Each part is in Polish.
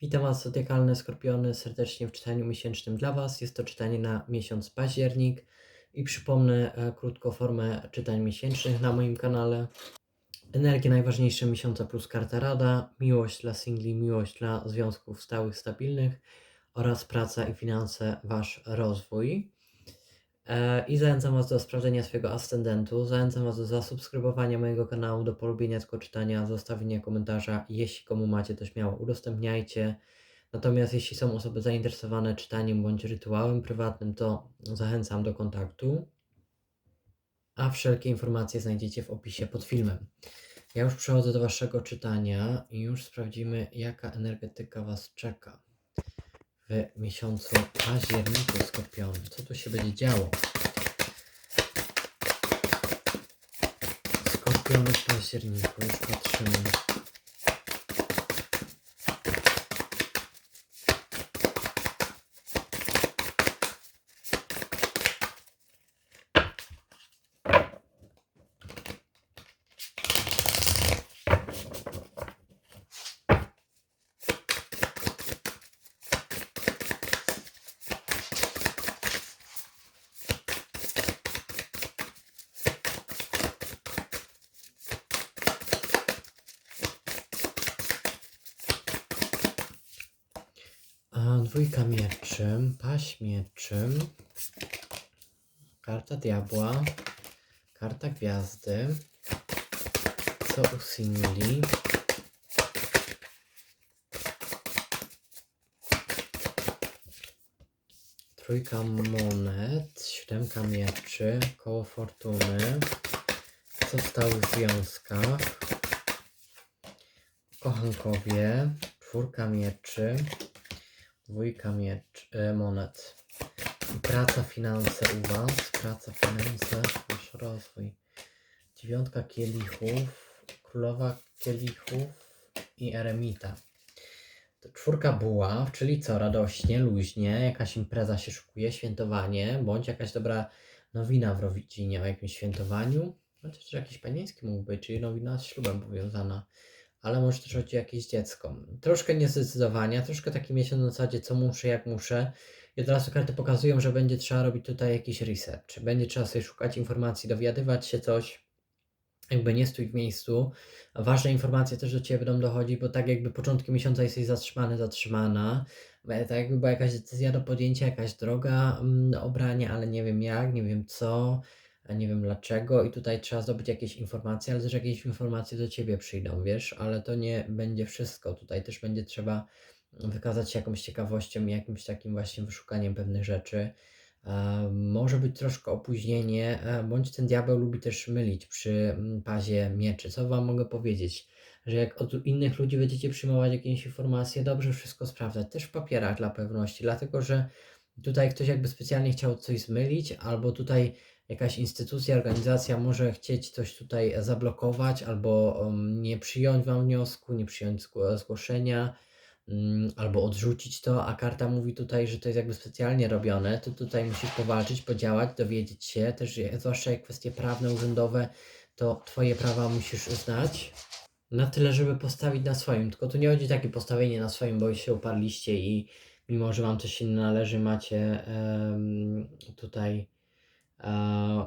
Witam Was, zodiakalne skorpiony, serdecznie w czytaniu miesięcznym dla Was. Jest to czytanie na miesiąc październik i przypomnę e, krótko formę czytań miesięcznych na moim kanale. Energie najważniejsze miesiąca plus karta rada, miłość dla singli, miłość dla związków stałych, stabilnych oraz praca i finanse, Wasz rozwój. E, I zachęcam Was do sprawdzenia swojego ascendentu. Zachęcam Was do zasubskrybowania mojego kanału, do polubienia tego czytania, zostawienia komentarza. Jeśli komu macie, to śmiało udostępniajcie. Natomiast jeśli są osoby zainteresowane czytaniem bądź rytuałem prywatnym, to zachęcam do kontaktu. A wszelkie informacje znajdziecie w opisie pod filmem. Ja już przechodzę do Waszego czytania i już sprawdzimy, jaka energetyka Was czeka w miesiącu październiku skorpiony. Co tu się będzie działo? Skorpiony w październiku, już patrzymy. A, dwójka mieczy, paź mieczy, karta diabła, karta gwiazdy, co u singli, trójka monet, siódemka mieczy, koło fortuny, co w stałych związkach, kochankowie, czwórka mieczy, Dwójka miecz, e, monet. Praca, finanse u Was. Praca, finanse, Wasz rozwój. Dziewiątka kielichów, królowa kielichów i eremita. To czwórka buław, czyli co? Radośnie, luźnie, jakaś impreza się szykuje, świętowanie, bądź jakaś dobra nowina w rodzinie o jakimś świętowaniu. Chociaż jakiś panieński mógł być, czyli nowina z ślubem powiązana ale może też chodzi o jakieś dziecko. Troszkę niezdecydowania, troszkę taki miesiąc na zasadzie co muszę, jak muszę. I od razu karty pokazują, że będzie trzeba robić tutaj jakiś research. Będzie trzeba sobie szukać informacji, dowiadywać się coś, jakby nie stój w miejscu. Ważne informacje też do Ciebie będą dochodzić, bo tak jakby początkiem miesiąca jesteś zatrzymany, zatrzymana. E, tak jakby była jakaś decyzja do podjęcia, jakaś droga mm, obrania, ale nie wiem jak, nie wiem co nie wiem dlaczego i tutaj trzeba zdobyć jakieś informacje, ale też jakieś informacje do Ciebie przyjdą, wiesz, ale to nie będzie wszystko, tutaj też będzie trzeba wykazać się jakąś ciekawością i jakimś takim właśnie wyszukaniem pewnych rzeczy. Może być troszkę opóźnienie, e, bądź ten diabeł lubi też mylić przy mm, pazie mieczy. Co Wam mogę powiedzieć? Że jak od innych ludzi będziecie przyjmować jakieś informacje, dobrze wszystko sprawdzać, też w papierach dla pewności, dlatego że tutaj ktoś jakby specjalnie chciał coś zmylić, albo tutaj jakaś instytucja, organizacja może chcieć coś tutaj zablokować albo nie przyjąć Wam wniosku, nie przyjąć zgłoszenia um, albo odrzucić to, a karta mówi tutaj, że to jest jakby specjalnie robione, to tutaj musisz powalczyć, podziałać, dowiedzieć się, też zwłaszcza jak kwestie prawne, urzędowe, to Twoje prawa musisz znać na tyle, żeby postawić na swoim. Tylko tu nie chodzi o takie postawienie na swoim, bo się uparliście i mimo, że Wam coś się należy, macie tutaj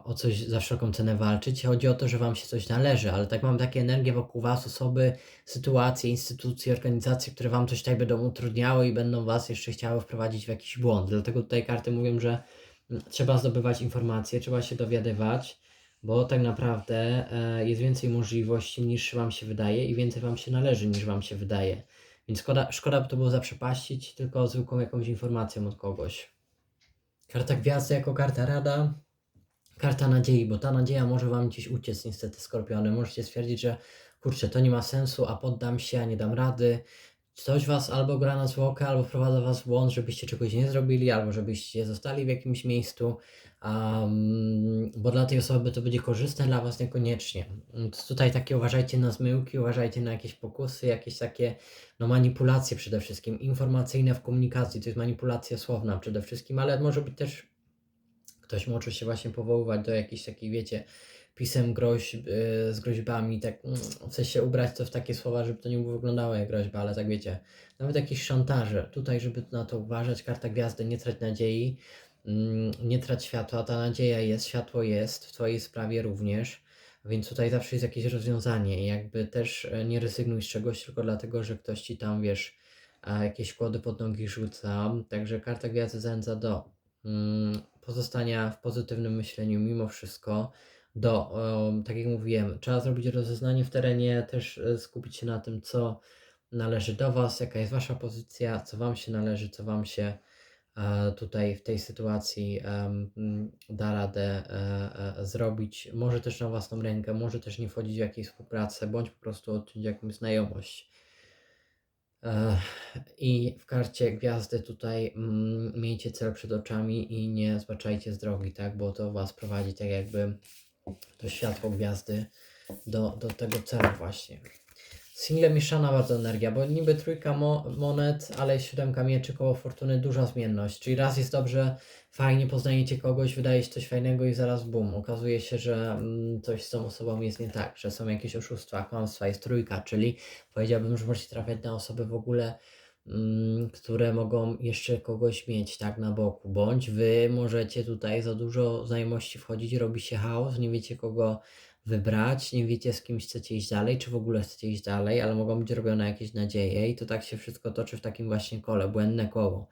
o coś za wszelką cenę walczyć. Chodzi o to, że Wam się coś należy, ale tak mam takie energie wokół Was, osoby, sytuacje, instytucje, organizacje, które Wam coś tutaj będą utrudniały i będą Was jeszcze chciały wprowadzić w jakiś błąd. Dlatego tutaj karty mówią, że mm, trzeba zdobywać informacje, trzeba się dowiadywać, bo tak naprawdę e, jest więcej możliwości niż Wam się wydaje i więcej Wam się należy niż Wam się wydaje. Więc szkoda, szkoda by to było zaprzepaścić tylko zwykłą jakąś informacją od kogoś. Karta gwiazdy jako karta rada karta nadziei, bo ta nadzieja może Wam gdzieś uciec niestety skorpiony. Możecie stwierdzić, że kurczę, to nie ma sensu, a poddam się, a nie dam rady. Coś Was albo gra na zwłokę, albo wprowadza Was w błąd, żebyście czegoś nie zrobili, albo żebyście zostali w jakimś miejscu, um, bo dla tej osoby to będzie korzystne, dla Was niekoniecznie. Więc tutaj takie uważajcie na zmyłki, uważajcie na jakieś pokusy, jakieś takie no, manipulacje przede wszystkim, informacyjne w komunikacji, to jest manipulacja słowna przede wszystkim, ale może być też Ktoś może się właśnie powoływać do jakichś takich, wiecie, wpisem groźb, y, z groźbami, tak mm, w sensie ubrać to w takie słowa, żeby to nie wyglądało jak groźba, ale tak wiecie, nawet jakieś szantaże. Tutaj, żeby na to uważać, karta gwiazdy, nie trać nadziei, mm, nie trać światła, ta nadzieja jest, światło jest, w Twojej sprawie również. Więc tutaj zawsze jest jakieś rozwiązanie jakby też e, nie rezygnuj z czegoś tylko dlatego, że ktoś ci tam, wiesz, a jakieś kłody pod nogi rzuca. Także karta gwiazdy zachęca do mm, pozostania w pozytywnym myśleniu mimo wszystko. Do, tak jak mówiłem, trzeba zrobić rozeznanie w terenie, też e, skupić się na tym, co należy do Was, jaka jest Wasza pozycja, co Wam się należy, co Wam się e, tutaj w tej sytuacji mm, da radę e, zrobić. Może też na własną rękę, może też nie wchodzić w jakieś współpracę, bądź po prostu odciąć jakąś znajomość. I w karcie gwiazdy tutaj mm, miejcie cel przed oczami i nie zbaczajcie z drogi, tak? Bo to Was prowadzi tak jakby to światło gwiazdy do, do tego celu właśnie. Single mieszana bardzo energia, bo niby trójka mo monet, ale siódemka mieczy koło fortuny, duża zmienność. Czyli raz jest dobrze, fajnie poznajecie kogoś, wydaje się coś fajnego i zaraz bum, okazuje się, że mm, coś z tą osobą jest nie tak, że są jakieś oszustwa, kłamstwa, jest trójka, czyli powiedziałbym, że możecie trafiać na osoby w ogóle, mm, które mogą jeszcze kogoś mieć tak na boku, bądź wy możecie tutaj za dużo znajomości wchodzić, robi się chaos, nie wiecie kogo wybrać, nie wiecie z kimś chcecie iść dalej, czy w ogóle chcecie iść dalej, ale mogą być robione jakieś nadzieje i to tak się wszystko toczy w takim właśnie kole, błędne koło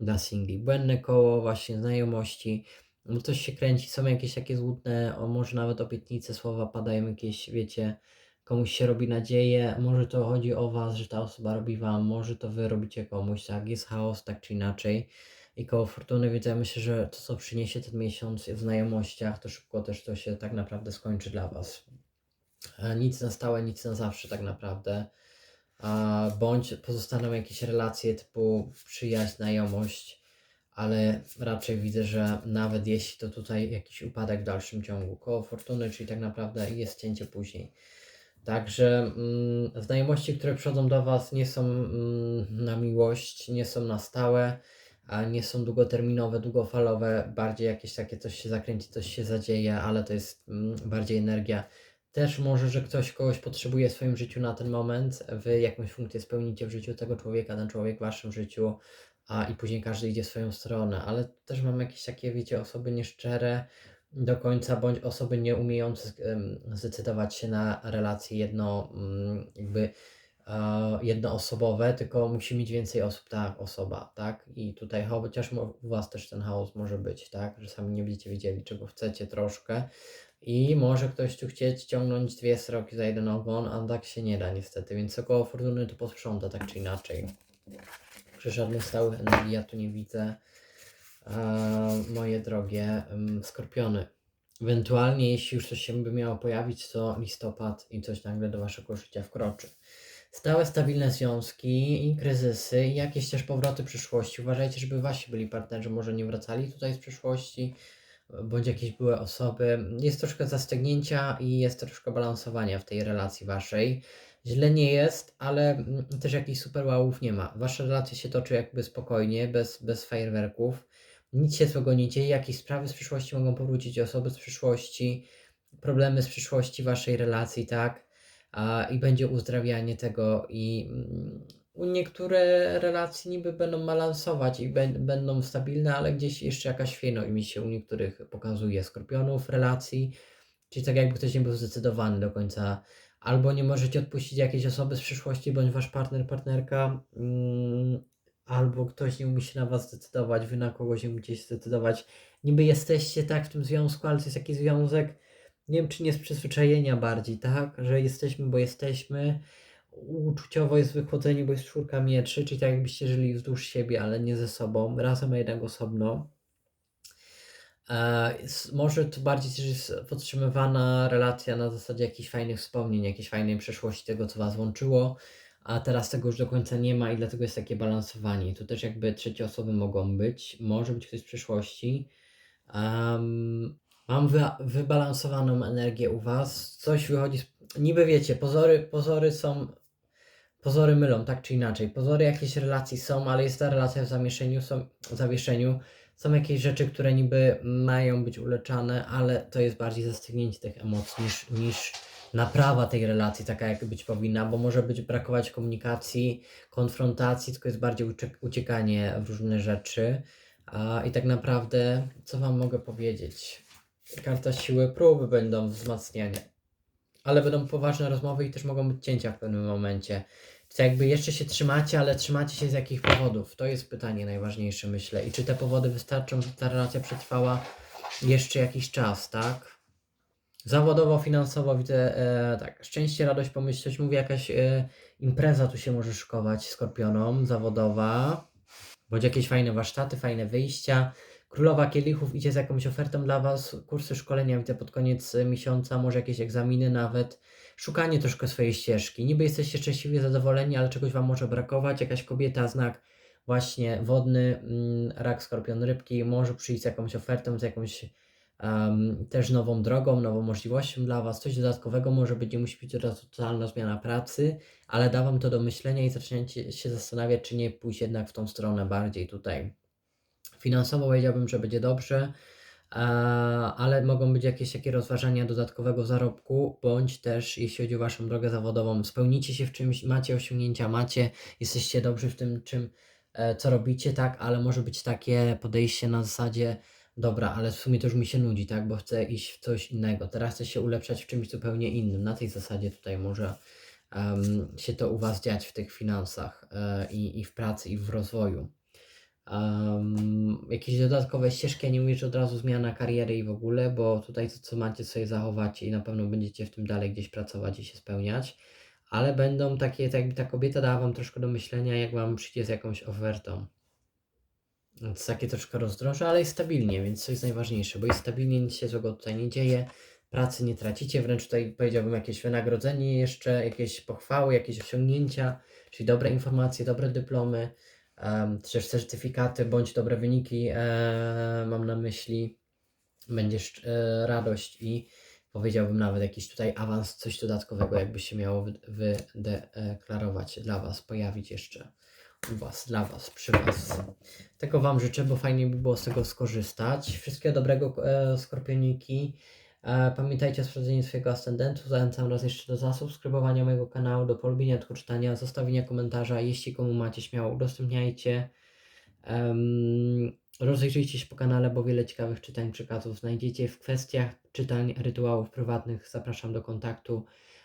dla singli, błędne koło właśnie znajomości, bo coś się kręci, są jakieś takie złudne, o może nawet obietnice, słowa padają jakieś, wiecie, komuś się robi nadzieję, może to chodzi o was, że ta osoba robi wam, może to wy robicie komuś, tak, jest chaos tak czy inaczej i koło fortuny, więc ja myślę, że to co przyniesie ten miesiąc w znajomościach, to szybko też to się tak naprawdę skończy dla was. E, Nic na stałe, nic na zawsze tak naprawdę. Bądź pozostaną jakieś relacje typu przyjaźń, znajomość, ale raczej widzę, że nawet jeśli to tutaj jakiś upadek w dalszym ciągu. Koło fortuny, czyli tak naprawdę jest cięcie później. Także mm, znajomości, które przychodzą do Was, nie są mm, na miłość, nie są na stałe, a nie są długoterminowe, długofalowe, bardziej jakieś takie coś się zakręci, coś się zadzieje, ale to jest mm, bardziej energia. Też może, że ktoś kogoś potrzebuje w swoim życiu na ten moment, Wy jakąś funkcję spełnicie w życiu tego człowieka, ten człowiek w Waszym życiu, a i później każdy idzie w swoją stronę, ale też mam jakieś takie, wiecie, osoby nieszczere do końca, bądź osoby nieumiejące zdecydować się na relacje jedno, mm, jakby e, jednoosobowe, tylko musi mieć więcej osób ta osoba, tak? I tutaj chociaż u Was też ten chaos może być, tak? Że sami nie będziecie wiedzieli, czego chcecie troszkę i może ktoś tu chcieć ciągnąć dwie sroki za jeden ogon, a tak się nie da niestety, więc około fortuny to posprząta tak czy inaczej. Przy żadnych stałych energii ja tu nie widzę. E, moje drogie skorpiony. Ewentualnie, jeśli już coś się by miało pojawić, to listopad i coś nagle do waszego życia wkroczy. Stałe, stabilne związki i kryzysy, i jakieś też powroty przyszłości. Uważajcie, żeby wasi byli partnerzy może nie wracali tutaj z przyszłości, bądź jakieś były osoby. Jest troszkę zastygnięcia i jest troszkę balansowania w tej relacji waszej. Źle nie jest, ale mm, też jakichś super wałów nie ma. Wasze relacje się toczy jakby spokojnie, bez, bez fajerwerków. Nic się złego nie dzieje, jakieś sprawy z przyszłości mogą powrócić, osoby z przyszłości, problemy z przyszłości waszej relacji, tak? A, I będzie uzdrawianie tego i mm, niektóre relacje niby będą balansować i bę- będą stabilne, ale gdzieś jeszcze jakaś chwiejność mi się u niektórych pokazuje skorpionów relacji, czyli tak jakby ktoś nie był zdecydowany do końca, albo nie możecie odpuścić jakiejś osoby z przyszłości, bądź wasz partner, partnerka, mm, albo ktoś nie umie się na was zdecydować, wy na kogoś nie umiecie się zdecydować. Niby jesteście tak w tym związku, ale to jest jakiś związek, nie wiem czy nie z przyzwyczajenia bardziej, tak? Że jesteśmy, bo jesteśmy. Uczuciowo jest wychodzenie, bo jest czwórka mieczy, czyli tak jakbyście żyli wzdłuż siebie, ale nie ze sobą, razem a jednak osobno. E, może to bardziej też jest podtrzymywana relacja na zasadzie jakichś fajnych wspomnień, jakiejś fajnej przeszłości tego, co Was łączyło, a teraz tego już do końca nie ma i dlatego jest takie balansowanie. Tu też jakby trzecie osoby mogą być, może być ktoś z przyszłości. Em, mam wy, wybalansowaną energię u Was, coś wychodzi, z, niby wiecie, pozory, pozory są, pozory mylą, tak czy inaczej. Pozory jakiejś relacji są, ale jest ta relacja w zamieszaniu, są, w zawieszeniu, są jakieś rzeczy, które niby mają być uleczane, ale to jest bardziej zastygnięcie tych emocji niż, niż naprawa tej relacji, taka jak być powinna, bo może być brakować komunikacji, konfrontacji, tylko jest bardziej uciek- uciekanie w różne rzeczy. A, I tak naprawdę, co Wam mogę powiedzieć? Karta siły próby będą wzmacniania, ale będą poważne rozmowy i też mogą być cięcia w pewnym momencie. To jakby jeszcze się trzymacie, ale trzymacie się z jakich powodów? To jest pytanie najważniejsze, myślę. I czy te powody wystarczą, żeby ta relacja przetrwała jeszcze jakiś czas, tak? Zawodowo, finansowo widzę e, tak, szczęście, radość, pomyśleć, mówię jakaś e, impreza tu się może szykować skorpionom, zawodowa, bądź jakieś fajne warsztaty, fajne wyjścia. Królowa Kielichów idzie z jakąś ofertą dla Was, kursy szkolenia widzę pod koniec e, miesiąca, może jakieś egzaminy nawet, szukanie troszkę swojej ścieżki. Niby jesteście szczęśliwie zadowoleni, ale czegoś Wam może brakować, jakaś kobieta, znak właśnie wodny, mm, rak, skorpion, rybki, może przyjść z jakąś ofertą, z jakąś em, też nową drogą, nową możliwością dla Was, coś dodatkowego może być, nie musi być razu totalna zmiana pracy, ale da Wam to do myślenia i zaczniecie się zastanawiać, czy nie pójść jednak w tą stronę bardziej tutaj. Finansowo powiedziałbym, że będzie dobrze, e, ale mogą być jakieś takie rozważania dodatkowego zarobku, bądź też jeśli chodzi o Waszą drogę zawodową, spełnicie się w czymś, macie osiągnięcia, macie, jesteście dobrzy w tym, czym, e, co robicie, tak, ale może być takie podejście na zasadzie, dobra, ale w sumie to już mi się nudzi, tak, bo chcę iść w coś innego, teraz chcę się ulepszać w czymś zupełnie innym, na tej zasadzie tutaj może em, się to u Was dziać w tych finansach e, i, w pracy, i w rozwoju. Um, jakieś dodatkowe ścieżki, ja nie mówię, że od razu zmiana kariery i w ogóle, bo tutaj to, co macie, sobie zachowacie i na pewno będziecie w tym dalej gdzieś pracować i się spełniać, ale będą takie, tak jakby ta kobieta dała Wam troszkę do myślenia, jak Wam przyjdzie z jakąś ofertą. Więc takie troszkę rozdroże, ale jest stabilnie, więc to jest najważniejsze, bo jest stabilnie, nic się złego tutaj nie dzieje, pracy nie tracicie, wręcz tutaj powiedziałbym jakieś wynagrodzenie jeszcze, jakieś pochwały, jakieś osiągnięcia, czyli dobre informacje, dobre dyplomy, um, czy też certyfikaty, bądź dobre wyniki, e, mam na myśli, będzie szcz- e, radość i powiedziałbym nawet jakiś tutaj awans, coś dodatkowego, jakby się miało wy- wydeklarować dla Was, pojawić jeszcze u Was, dla Was, przy Was. Tego Wam życzę, bo fajnie by było z tego skorzystać. Wszystkiego dobrego, e, skorpioniki. E, pamiętajcie o sprawdzeniu swojego ascendentu. Zachęcam raz jeszcze do zasubskrybowania mojego kanału, do polubienia, do czytania, zostawienia komentarza. Jeśli komu macie, śmiało udostępniajcie. Um, rozejrzyjcie się po kanale, bo wiele ciekawych czytań, przekazów znajdziecie w kwestiach czytań, rytuałów prywatnych. Zapraszam do kontaktu.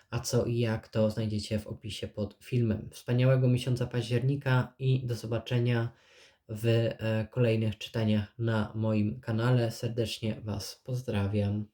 A co i jak to znajdziecie w opisie pod filmem. Wspaniałego miesiąca października i do zobaczenia w e, kolejnych czytaniach na moim kanale. Serdecznie Was pozdrawiam.